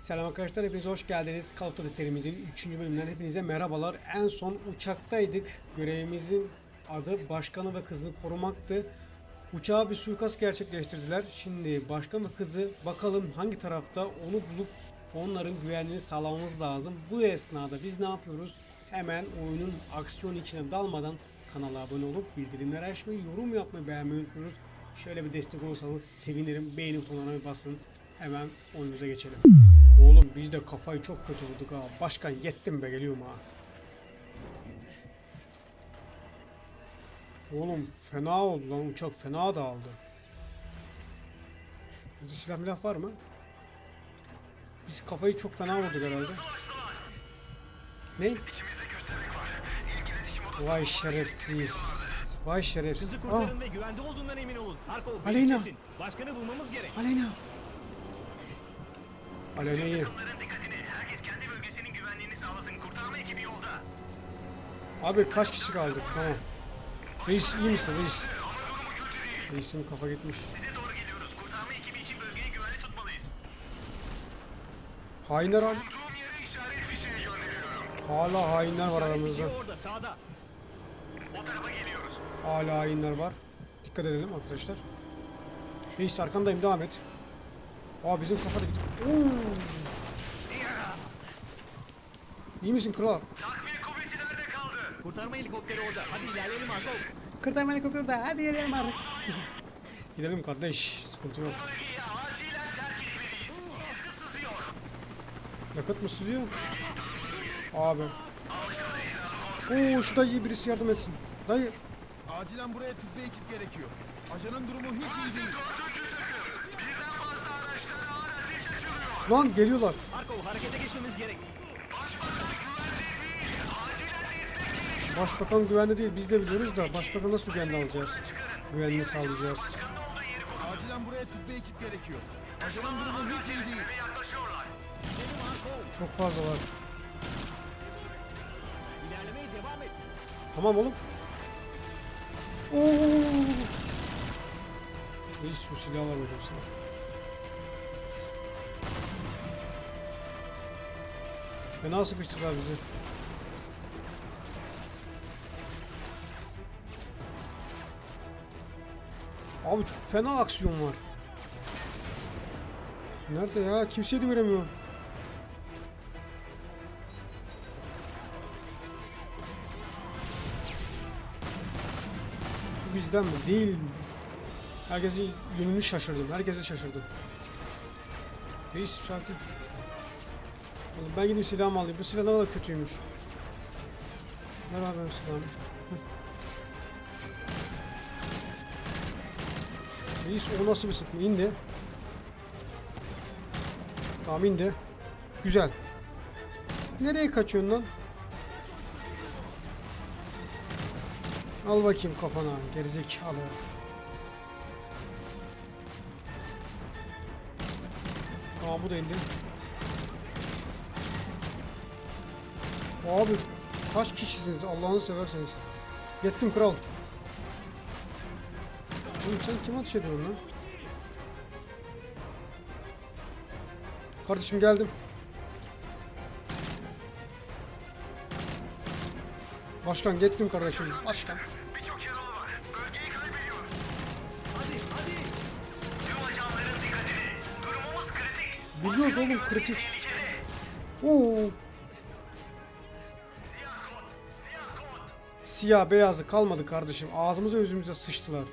Selam arkadaşlar, hepiniz hoş geldiniz. Call serimizin 3. bölümünden hepinize merhabalar. En son uçaktaydık. Görevimizin adı başkanı ve kızını korumaktı. Uçağa bir suikast gerçekleştirdiler. Şimdi başkan ve kızı bakalım hangi tarafta onu bulup onların güvenliğini sağlamamız lazım. Bu esnada biz ne yapıyoruz? Hemen oyunun aksiyon içine dalmadan kanala abone olup bildirimleri açmayı, yorum yapmayı, beğenmeyi unutmuyoruz. Şöyle bir destek olursanız sevinirim. Beğeni butonuna bir basın. Hemen oyunumuza geçelim. Oğlum biz de kafayı çok kötü vurduk ha. Başkan yettim be geliyorum ha. Oğlum fena oldu lan uçak fena dağıldı. Bizde silah milah var mı? Biz kafayı çok fena vurduk herhalde. Ne? Vay şerefsiz. Vay şerefsiz. Kızı Ah, kurtarın ve güvende olduğundan emin olun. Arkol Aleyna. Başkanı bulmamız gerek. Aleyna. Ekibi yolda. Abi kaç kişi kaldık? Tamam. Reis iyi misin reis? Reisin kafa gitmiş. Size doğru geliyoruz. Kurtarma ekibi için bölgeyi güvenli tutmalıyız. Hainler abi. Hala hainler var aramızda. Hala hainler var. Dikkat edelim arkadaşlar. Reis arkandayım devam et. Aa bizim kafada gidiyor. Oo. İyi misin kral? Takviye kuvveti nerede kaldı? Kurtarma helikopteri orada. Hadi ilerleyelim Arkol. Kırtayım helikopterde hadi gidelim artık. gidelim kardeş sıkıntı yok. Yakıt mı sızıyor? Abi. Oo şu dayı birisi yardım etsin. Dayı Acilen buraya tıbbi ekip gerekiyor. Ajanın durumu hiç iyi değil. Birden fazla araçlar ağır ateş açılıyor. Lan geliyorlar. Arkol harekete geçmemiz gerek. Başbakan güvende değil biz de biliyoruz da başbakan nasıl güvende alacağız? Güvenliğini sağlayacağız. Acilen buraya tıbbi ekip gerekiyor. Ajanın durumu hiç iyi değil. Çok fazla var. İlerlemeye devam et. Tamam oğlum. Oo. Reis şu silah var sana. Fena sıkıştırdılar bizi. Abi çok fena aksiyon var. Nerede ya? Kimseyi de göremiyorum. Bizden mi? Değil mi? Herkesin yönünü şaşırdım. Herkese şaşırdım. Reis sakin. Oğlum ben gideyim silahımı alayım. Bu silah ne kadar kötüymüş. Ver abi benim silahımı. Hı. Reis o nasıl bir sıkma? İndi. Tamam indi. Güzel. Nereye kaçıyorsun lan? Al bakayım kafana gerizekalı. Tamam bu da indi. Abi kaç kişisiniz Allah'ını severseniz. Yettim kral. Oğlum sen kim ateş ediyorsun lan? Kardeşim geldim. Başkan gittim kardeşim. Başkan. Birçok yaralı var. Bölgeyi kaybediyoruz. Hadi hadi. Tüm ajanların dikkatini. Durumumuz kritik. Biliyoruz oğlum kritik. Oo. Siyah beyazı kalmadı kardeşim. Ağzımıza yüzümüze sıçtılar.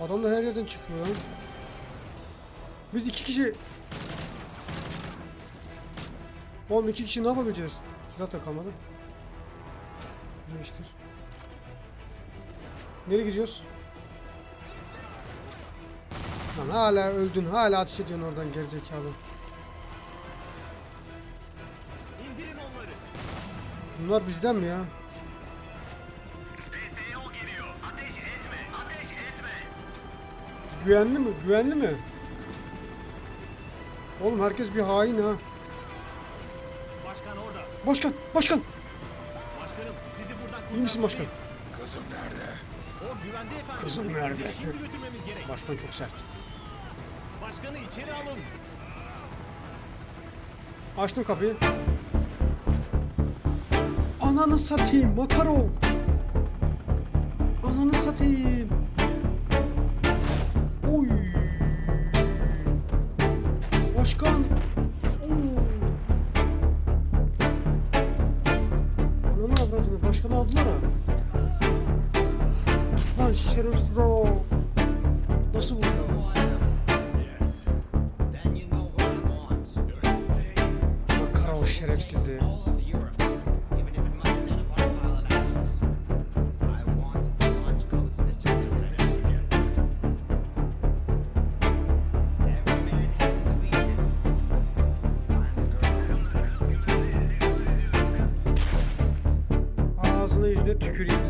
Adamlar her yerden çıkıyor lan. Biz iki kişi... Oğlum iki kişi ne yapabileceğiz? Silah da kalmadı. Değiştir. Nereye gidiyoruz? Lan hala öldün, hala ateş ediyorsun oradan gerizekalı. Bunlar bizden mi ya? DSO geliyor. Ateş etme. Ateş etme. Güvenli mi? Güvenli mi? Oğlum herkes bir hain ha. Başkan orada. Başkan, başkan. Başkanım sizi buradan İyi misin başkan? kurtarmalıyız. O güvende efendim. Kızım nerede? Sizi şimdi götürmemiz gerek. Başkan çok sert. Başkanı içeri alın. Açtım kapıyı. Ananı satayım Makarov. Ananı satayım. Oy. Başkan. Oo. Ananı avradını başkanı aldılar ha. Lan şerefsiz o. Nasıl vurdu?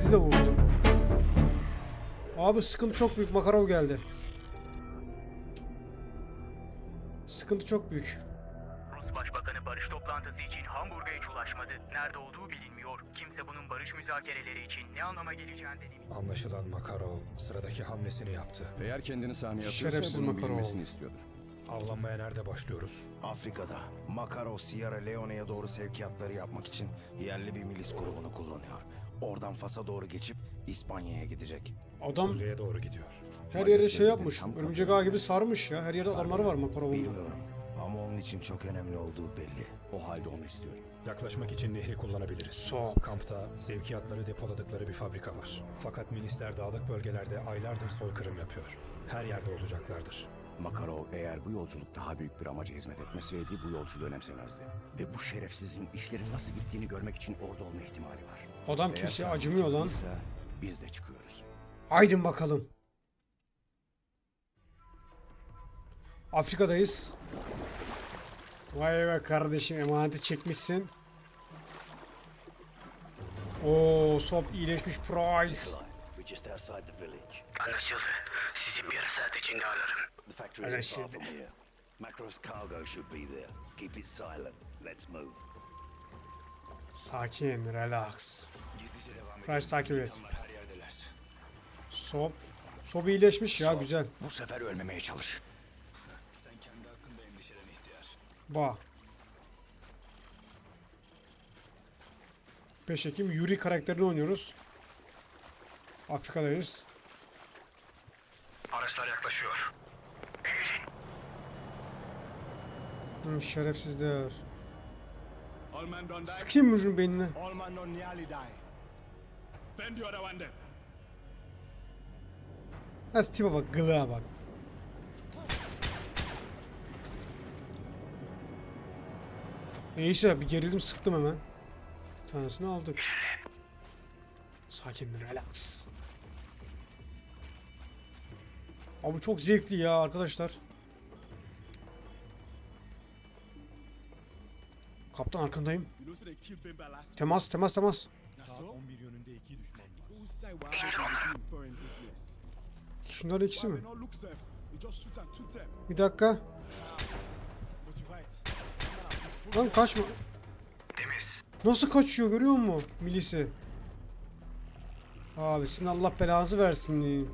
Bizi de vurdu. Abi sıkıntı çok büyük Makarov geldi. Sıkıntı çok büyük. Rus Başbakanı barış toplantısı için Hamburg'a hiç ulaşmadı. Nerede olduğu bilinmiyor. Kimse bunun barış müzakereleri için ne anlama geleceğini de bilmiyor. Anlaşılan Makarov sıradaki hamlesini yaptı. Eğer kendini sahneye Şerefsiz atıyorsa bunun Makarov. bilinmesini istiyordur. Avlanmaya nerede başlıyoruz? Afrika'da Makarov Sierra Leone'ye doğru sevkiyatları yapmak için yerli bir milis grubunu kullanıyor. Oradan Fas'a doğru geçip İspanya'ya gidecek. Adam Kuzeye doğru gidiyor. her yere şey yapmış. Örümcek ağ gibi sarmış ya. Her yerde adamları var Makarov'un. Bilmiyorum ama onun için çok önemli olduğu belli. O halde onu istiyorum. Yaklaşmak için nehri kullanabiliriz. Sok. Kampta sevkiyatları depoladıkları bir fabrika var. Fakat milisler dağlık bölgelerde aylardır soykırım yapıyor. Her yerde olacaklardır. Makarov eğer bu yolculuk daha büyük bir amaca hizmet etmeseydi bu yolculuğu önemsemezdi. Ve bu şerefsizin işlerin nasıl bittiğini görmek için orada olma ihtimali var. Adam Eğer kimseye acımıyor lan. Biz de çıkıyoruz. Haydin bakalım. Afrika'dayız. Vay be kardeşim emaneti çekmişsin. Oo, Sop iyileşmiş Price. We're just outside the village. Anlaşıldı. Sizi bir saat içinde ararım. The factory isn't far from here. Macro's cargo should be there. Keep it silent. Let's move. Sakin, relax. Price takip et. Sop. Sop iyileşmiş ya güzel. Bu sefer ölmemeye çalış. Ba. 5 Ekim Yuri karakterini oynuyoruz. Afrika'dayız. Araçlar yaklaşıyor. Hı, şerefsizler. Sıkayım mı şunun beynine? Nasıl tipe bak, gılığa bak. Neyse bir gerildim sıktım hemen. Bir tanesini aldık. Sakin, relax. Abi çok zevkli ya arkadaşlar. Kaptan arkandayım. Temas, temas, temas. Şunların ikisi mi? Bir dakika. Lan kaçma. Nasıl kaçıyor görüyor musun milisi? Abi sizin Allah belanızı versin.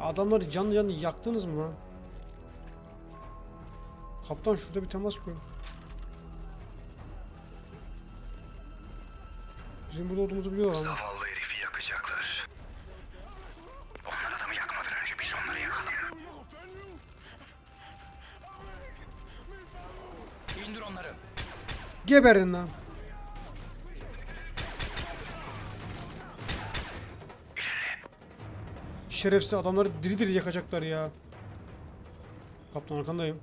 Adamları canlı canlı yaktınız mı lan? Kaptan şurada bir temas koyun. Bizim burada olduğumuzu biliyorlar ama. Zavallı herifi yakacaklar. Onlar adamı yakmadan önce biz onları yakalayalım. İndir onları. Geberin lan. Şerefsiz adamları diri diri yakacaklar ya. Kaptan arkandayım.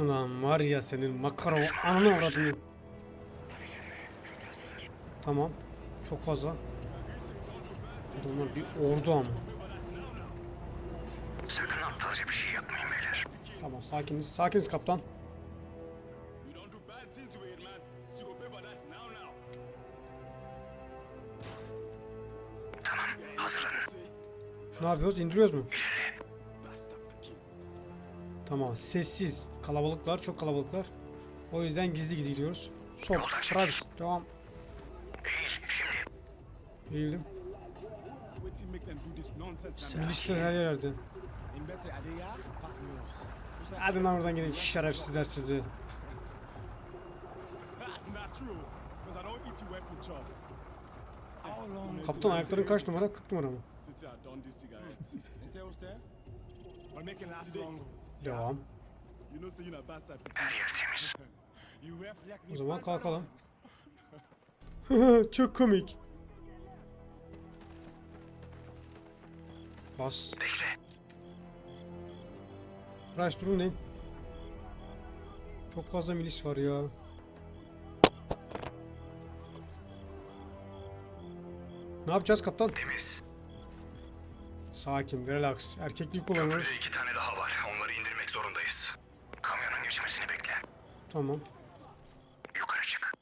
Ulan var ya senin Makarov ananı avradını. Tamam. Çok fazla. Adamlar bir ordu ama. Sakın aptalca bir şey yapmayın beyler. Tamam sakiniz. Sakiniz kaptan. Ne yapıyoruz? İndiriyoruz mu? Tamam. Sessiz. Kalabalıklar. Çok kalabalıklar. O yüzden gizli gizli gidiyoruz. Sol. Travis. Devam. Eğildim. Milisler her yerde. Hadi lan oradan gidin şerefsizler sizi. Kaptan ayakların kaç numara? 40 numara mı? Devam. Her yer temiz. O zaman kalkalım. Çok komik. Bas. Bekle. Price durum ne? Çok fazla milis var ya. Ne yapacağız kaptan? Temiz. Sakin, relax. Erkekliği kullanıyoruz. iki tane daha var. Onları indirmek zorundayız. Kamyonun geçmesini bekle. Tamam. Yukarı çık.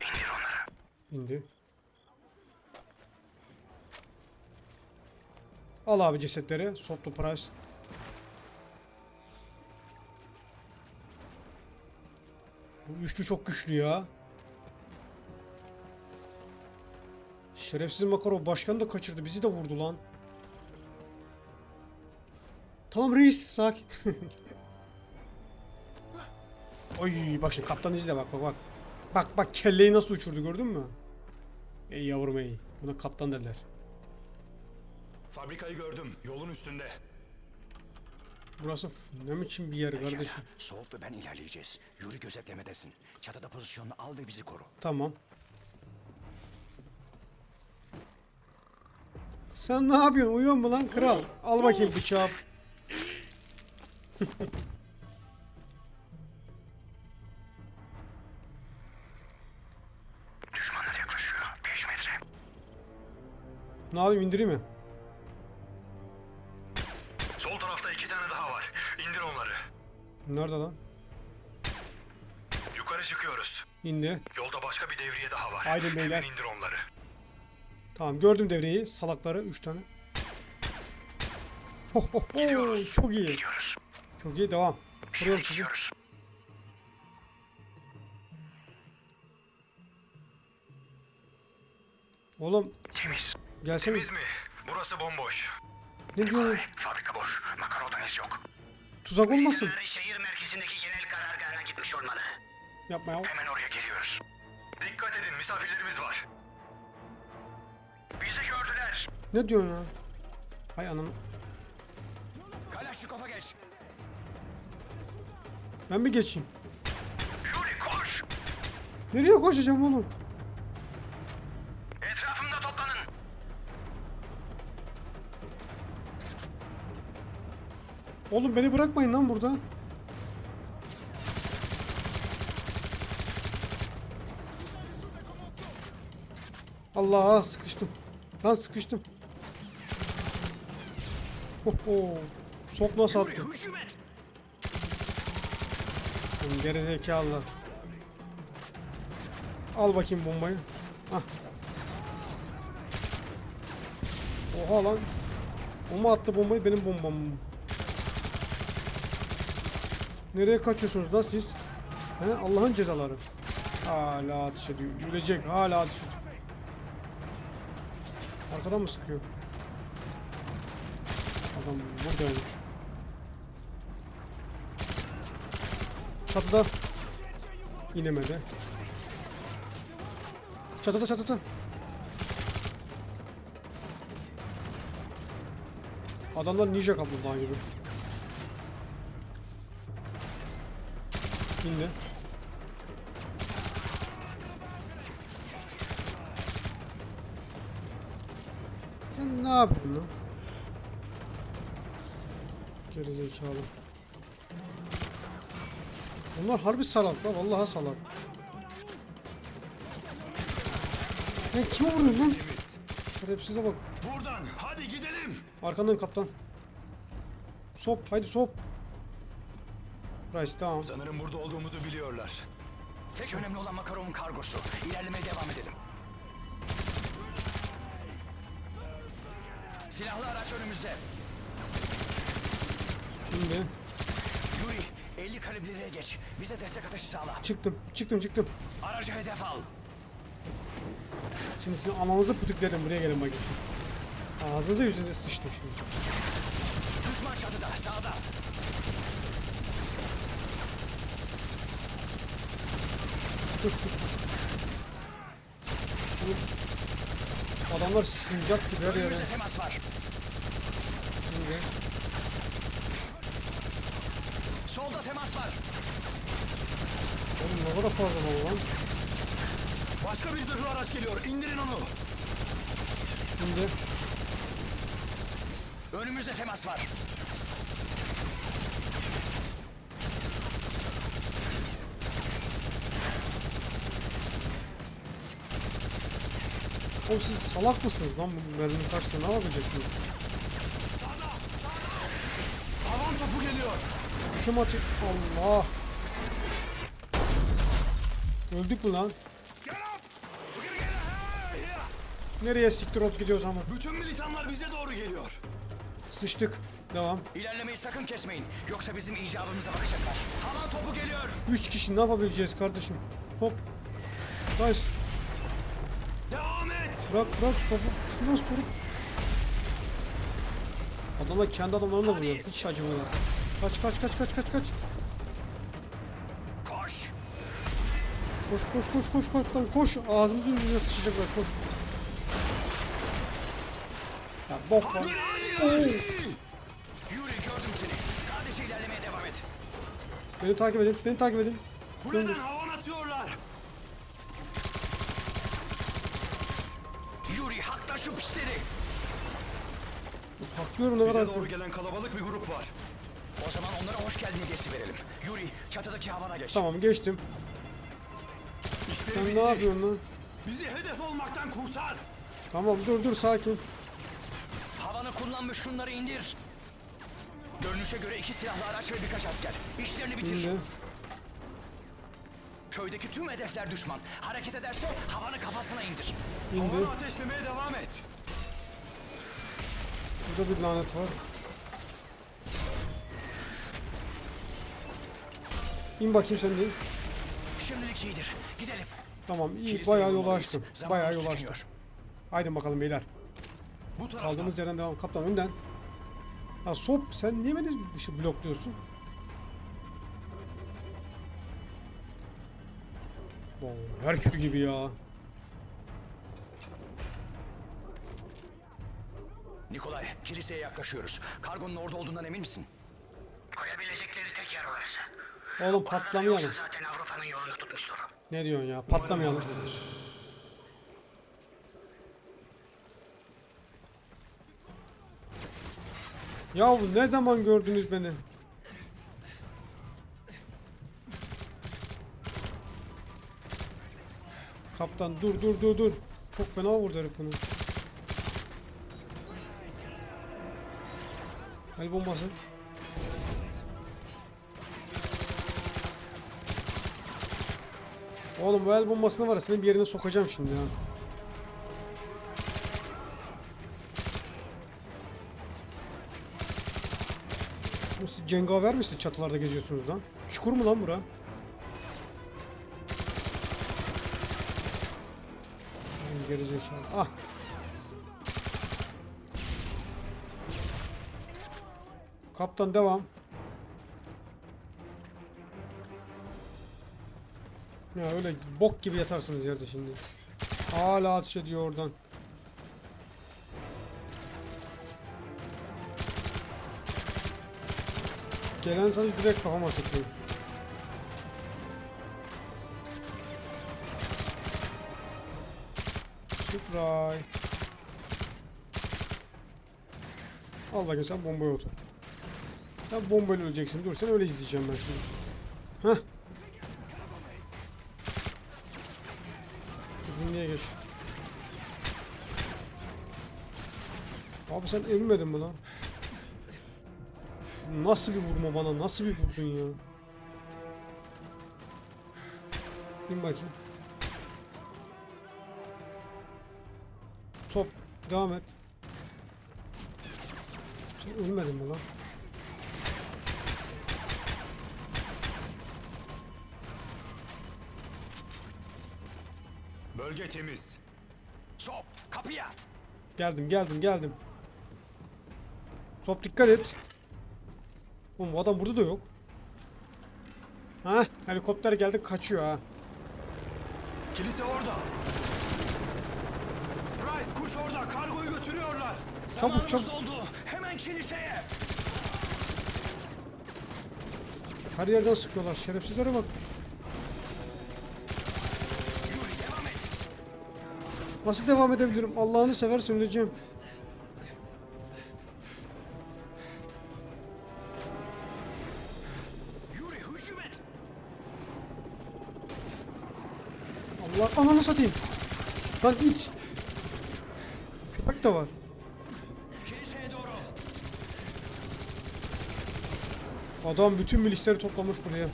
İndir onları. İndi. Al abi cesetleri. Sotlu price. Bu üçlü çok güçlü ya. Şerefsiz Makarov başkanı da kaçırdı. Bizi de vurdu lan. Tamam reis sakin. Oy bak şimdi kaptan izle bak bak bak. Bak bak kelleyi nasıl uçurdu gördün mü? Ey yavrum ey. Buna kaptan derler. Fabrikayı gördüm. Yolun üstünde. Burası ne biçim bir yer kardeşim. Soğuk ve ben ilerleyeceğiz. Yuri gözetlemedesin. Çatıda pozisyonunu al ve bizi koru. Tamam. Sen ne yapıyorsun? Uyuyor mu lan kral? Al bakayım bıçağı. Düşmanlar yaklaşıyor. 5 metre. Ne yapayım indireyim mi? Sol tarafta iki tane daha var. İndir onları. Nerede lan? Yukarı çıkıyoruz. İndi. Yolda başka bir devriye daha var. Haydi beyler. Hemen indir onları. Tamam gördüm devreyi. Salakları 3 tane. Ho, ho, ho, Gidiyoruz. Çok iyi. Gidiyoruz. Çok iyi devam. Kuruyorum sizi. Oğlum Temiz. gelsene. Temiz mi? Burası bomboş. Ne diyorsun? Fabrika boş. Makarodan iz yok. Tuzak olmasın. Şehir merkezindeki genel karargahına gitmiş olmalı. Yapma ya. Hemen oraya geliyoruz. Dikkat edin misafirlerimiz var. Bizi gördüler. Ne diyorsun ya? Hay anam. Kalaşnikov'a geç. Ben bir geçeyim. Yuri koş. Nereye koşacağım oğlum? Etrafımda toplanın. Oğlum beni bırakmayın lan burada. Allah sıkıştım. Lan sıkıştım. Oho. Sok nasıl attı? Gerizekalı. Al bakayım bombayı. Ah. Oha lan. O mu attı bombayı benim bombam mı? Nereye kaçıyorsunuz lan siz? He Allah'ın cezaları. Hala ateş ediyor. Ölecek hala ateş ediyor. Arkadan mı sıkıyor? Adam buradaymış. Çatıda. İnemedi. Çatıda çatıda. Adamlar ninja kaplumbağa gibi. İndi. Sen ne yapıyorsun lan? Gerizekalı. Bunlar harbi salak lan vallahi salak. Sen kime vuruyorsun lan? Şerefsize bak. Buradan hadi gidelim. Arkandan kaptan. Sop haydi sop. Rice tamam. Sanırım burada olduğumuzu biliyorlar. Tek önemli olan Makarov'un kargosu. İlerlemeye devam edelim. Silahlı araç önümüzde. Şimdi Yuri, 50 kalibreliğe geç. Bize destek ateşi sağla. Çıktım, çıktım, çıktım. Aracı hedef al. Şimdi sizin ananızı putuklerim buraya gelin bakayım. Ağzınıza yüzünüze sıçtım şimdi. Düşman çatıda sağda. Adamlar sincap gibi her yere. Önümüzde temas var. Şimdi. Solda temas var. Oğlum ne kadar fazla var lan. Başka bir zırhlı araç geliyor. İndirin onu. Şimdi. Önümüzde temas var. Oğlum siz salak mısınız lan bu merminin karşısında ne yapacaksınız? Havan topu geliyor. Kim atıyor? Allah! Öldük mü lan? Nereye siktir olup gidiyoruz ama? Bütün militanlar bize doğru geliyor. Sıçtık. Devam. İlerlemeyi sakın kesmeyin. Yoksa bizim icabımıza bakacaklar. Havan topu geliyor. Üç kişi ne yapabileceğiz kardeşim? Hop. Nice. Bırak bırak topu. Nasıl topu? Adamlar kendi adamlarına vuruyor. Hiç acımıyorlar. Kaç kaç kaç kaç kaç kaç. Koş. Koş koş koş koş kaptan koş. Ağzımızın yüzüne sıçacaklar koş. Ya bok var. Oo. Yuri gördüm seni. Sadece ilerlemeye devam et. Beni takip edin. Beni takip edin. Kuleden havan atıyorlar. Yuri hakla şu pisleri. Haklıyorum Bize doğru gelen kalabalık bir grup var. O zaman onlara hoş geldin hediyesi verelim. Yuri çatıdaki havana geç. Tamam geçtim. İşleri Sen bitti. ne yapıyorsun lan? Bizi hedef olmaktan kurtar. Tamam dur dur sakin. Havanı kullanmış şunları indir. Görünüşe göre iki silahlı araç ve birkaç asker. İşlerini bitir. Şimdi. Köydeki tüm hedefler düşman. Hareket ederse havanı kafasına indir. indi. Havanı ateşlemeye devam et. Burada bir lanet var. İn bakayım sen de. in. Şimdilik iyidir. Gidelim. Tamam iyi Kiliseye bayağı yolu vurmalıyız. açtım. Zamanımız Bayağı yolu açtım. tükeniyor. Haydi bakalım beyler. Bu taraftan. Kaldığımız yerden devam. Kaptan önden. Ya Sop sen niye beni dışı blokluyorsun? Oo, Herkül gibi ya. Nikolay, kiliseye yaklaşıyoruz. Kargonun orada olduğundan emin misin? Koyabilecekleri tek yer orası. Oğlum patlamayalım. Zaten Avrupa'nın yolunu tutmuştur. Ne diyorsun ya? Patlamayalım. Ya ne zaman gördünüz beni? Kaptan dur dur dur dur. Çok fena vurdu herif bunu. El bombası. Oğlum bu el bombasını var senin bir yerine sokacağım şimdi ya. Siz cengaver misiniz çatılarda geziyorsunuz lan? Çukur mu lan bura? Ah. Kaptan devam. Ya öyle bok gibi yatarsınız yerde şimdi. Hala ateş ediyor oradan. Gelen sana direkt kafama sıkıyor. Surprise. Al bakayım sen bombaya otur. Sen bombayla öleceksin. Dur sen öyle izleyeceğim ben şimdi. Heh. Niye geç? Abi sen ölmedin mi lan? Nasıl bir vurma bana? Nasıl bir vurdun ya? Bin bakayım. Top. Devam et. Sen ölmedin mi lan? Bölge temiz. Top kapıya. Geldim geldim geldim. Top dikkat et. Oğlum adam burada da yok. Ha helikopter geldi kaçıyor ha. Kilise orada. Kuş orada. Kargoyu götürüyorlar. Çabuk çabuk. oldu. Hemen kiliseye! Her yerden sıkıyorlar. Şerefsizlere bak. Nasıl devam edebilirim? Allah'ını seversen öleceğim. Yuri hücum et! Allah ananı satayım. Lan it. De var. Adam bütün milisleri toplamış buraya.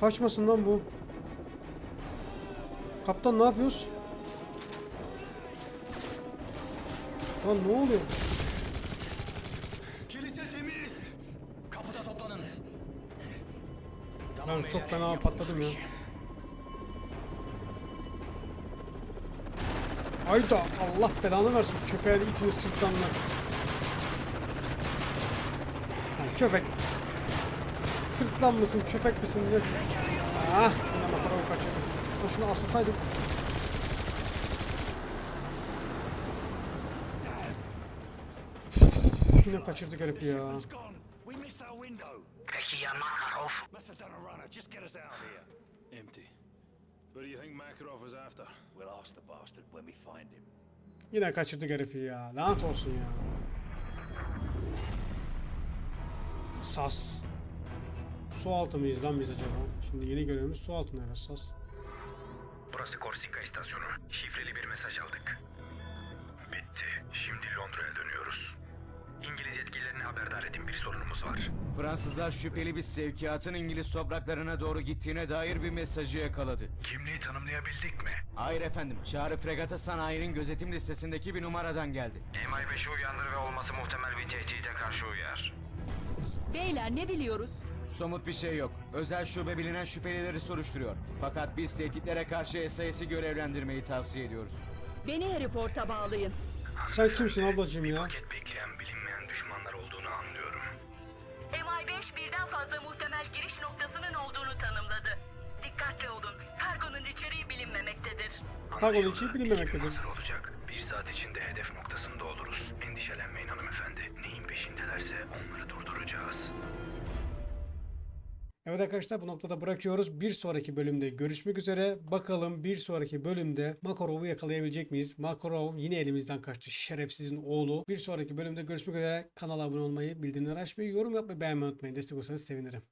Kaçmasın lan bu. Kaptan ne yapıyoruz? Lan ne oluyor? Kilise temiz. Kapıda toplanın. Ben çok fena patladım ya. Ayda Allah belanı versin köpeğe de itini sırtlanlar. Lan köpek. Sırtlan mısın köpek misin nesin? Ah yine makaravı kaçırdım. Lan şunu asılsaydım. Yine kaçırdık herifi ya. What do you think Makarov is after? We'll ask the bastard when we find him. Yine kaçırdık herifi ya. Lanet olsun ya. Sas. Su altı mıyız lan biz acaba? Şimdi yeni görevimiz su altında evet sas. Burası Korsika istasyonu. Şifreli bir mesaj aldık. Bitti. Şimdi Londra'ya dönüyoruz. İngiliz yetkililerini haberdar edin. Bir sorunumuz var. Fransızlar şüpheli bir sevkiyatın İngiliz topraklarına doğru gittiğine dair bir mesajı yakaladı. Kimliği tanımlayabildik mi? Hayır efendim, çağrı fregata sanayinin gözetim listesindeki bir numaradan geldi. MI5'i uyandır ve olması muhtemel bir tehdide karşı uyar. Beyler ne biliyoruz? Somut bir şey yok. Özel şube bilinen şüphelileri soruşturuyor. Fakat biz tehditlere karşı SIS'i görevlendirmeyi tavsiye ediyoruz. Beni Hereford'a bağlayın. Sen kimsin ablacığım ya? Paket bekleyen bilinmeyen MI5 birden fazla muhtemel giriş noktasının olduğunu tanımladı. Dikkatli olun. Kargonun içeriği bilinmemektedir. Kargonun içi bilinmemektedir. Hazır olacak. Bir saat içinde hedef noktasında oluruz. Endişelenmeyin hanımefendi. Neyin peşindelerse onları durduracağız. Evet arkadaşlar bu noktada bırakıyoruz. Bir sonraki bölümde görüşmek üzere. Bakalım bir sonraki bölümde Makarov'u yakalayabilecek miyiz? Makarov yine elimizden kaçtı. Şerefsizin oğlu. Bir sonraki bölümde görüşmek üzere. Kanala abone olmayı, bildirimleri açmayı, yorum yapmayı beğenmeyi unutmayın. Destek olursanız sevinirim.